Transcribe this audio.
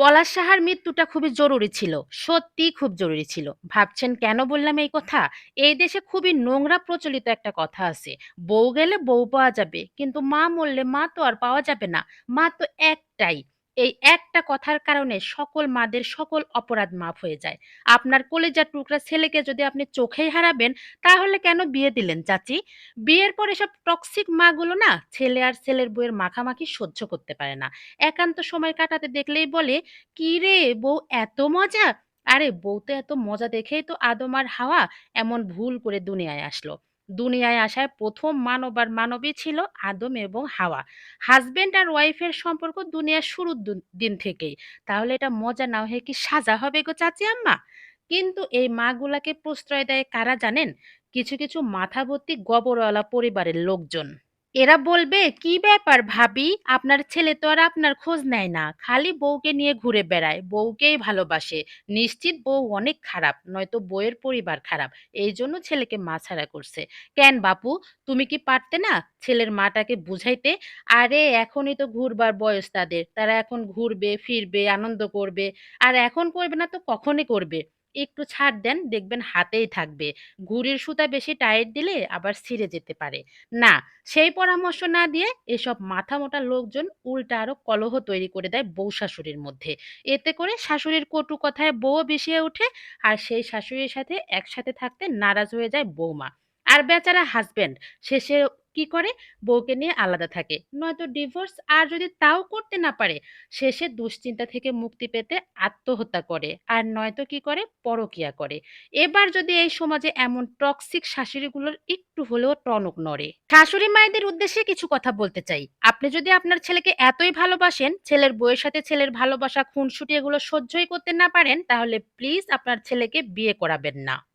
পলাশ সাহার মৃত্যুটা খুবই জরুরি ছিল। সত্যি খুব জরুরি ছিল। ভাবছেন কেন বললাম এই কথা? এই দেশে খুবই নোংরা প্রচলিত একটা কথা আছে। বউ গেলে বউ পাওয়া যাবে। কিন্তু মা মরলে মা তো আর পাওয়া যাবে না। মা তো একটাই। এই একটা কথার কারণে সকল মাদের সকল অপরাধ মাফ হয়ে যায়। আপনার কলিজার টুকরা ছেলেকে যদি আপনি চোখেই হারাবেন, তাহলে কেন বিয়ে দিলেন চাচি? বিয়ের পর এসব টক্সিক মাগুলো না ছেলে আর ছেলের বউয়ের মাখামাখি সহ্য করতে পারে না। একান্ত সময় কাটাতে দেখলেই বলে, "কি রে বউ এত মজা?" আরে বউ তো এত মজা দেখেই তো আদম আর হাওয়া এমন ভুল করে দুনিয়ায় আসলো। দুনিয়ায় আসায় প্রথম মানব আর মানবী ছিল আদম এবং হাওয়া। হাজব্যান্ড আর ওয়াইফের সম্পর্ক দুনিয়ার শুরুর দুন দিন থেকেই। তাহলে এটা মজা না হয়ে কি সাজা হবে গো চাচি আম্মা? কিন্তু এই মাগুলাকে প্রশ্রয় দেয় কারা জানেন? কিছু, কিছু মাথাভর্তি গবরওয়ালা পরিবারের লোকজন। এরা বলবে, "কি ব্যাপার ভাবি? আপনার ছেলে তো আর আপনার খোঁজ নেয় না। খালি বউকে নিয়ে ঘুরে বেড়ায়, বউকেই ভালোবাসে। নিশ্চিত বউ অনেক খারাপ, নয়তো বউয়ের পরিবার খারাপ। এই জন্য ছেলেকে মাছাড়া করছে।" কেন বাপু, তুমি কি পারতে না ছেলের মাটাকে বুঝাইতে? আরে এখনই তো ঘুরবার বয়স তাদের। তারা এখন ঘুরবে, ফিরবে, আনন্দ করবে। আর এখন করবে না তো কখনই করবে? একটু ছাড় দেন, দেখবেন হাতেই থাকবে। ঘুড়ির সুতা বেশি টাইট দিলে আবার ছিঁড়ে যেতে পারে। না, সেই পরামর্শ না দিয়ে এসব মাথা মোটা লোকজন উল্টা আরও কলহ তৈরি করে দেয় বউ-শাশুড়ির মধ্যে। এতে করে শাশুড়ির কটু কথায় বউ বিষিয়ে ওঠে আর সেই শাশুড়ির সাথে একসাথে থাকতে নারাজ হয়ে যায় বৌমা। আর বেচারা হাসব্যান্ড শেষে কি করে? বউকে নিয়ে আলাদা থাকে। নয়তো ডিভোর্স আর যদি তাও করতে না পারে, শেষে দুশ্চিন্তা থেকে মুক্তি পেতে আত্মহত্যা করে। আর নয়তো কি করে? পরকিয়া করে। এবার যদি এই সমাজে এমন টক্সিক শাশুড়িগুলোর একটু হলেও টনক নড়ে। শাশুড়ি মায়েদের উদ্দেশ্যে কিছু কথা বলতে চাই। আপনি যদি আপনার ছেলেকে এতই ভালোবাসেন, ছেলের বউয়ের সাথে ছেলের ভালোবাসা, খুনসুটি এগুলো সহ্যই করতে না পারেন, তাহলে প্লিজ আপনার ছেলেকে বিয়ে করাবেন না।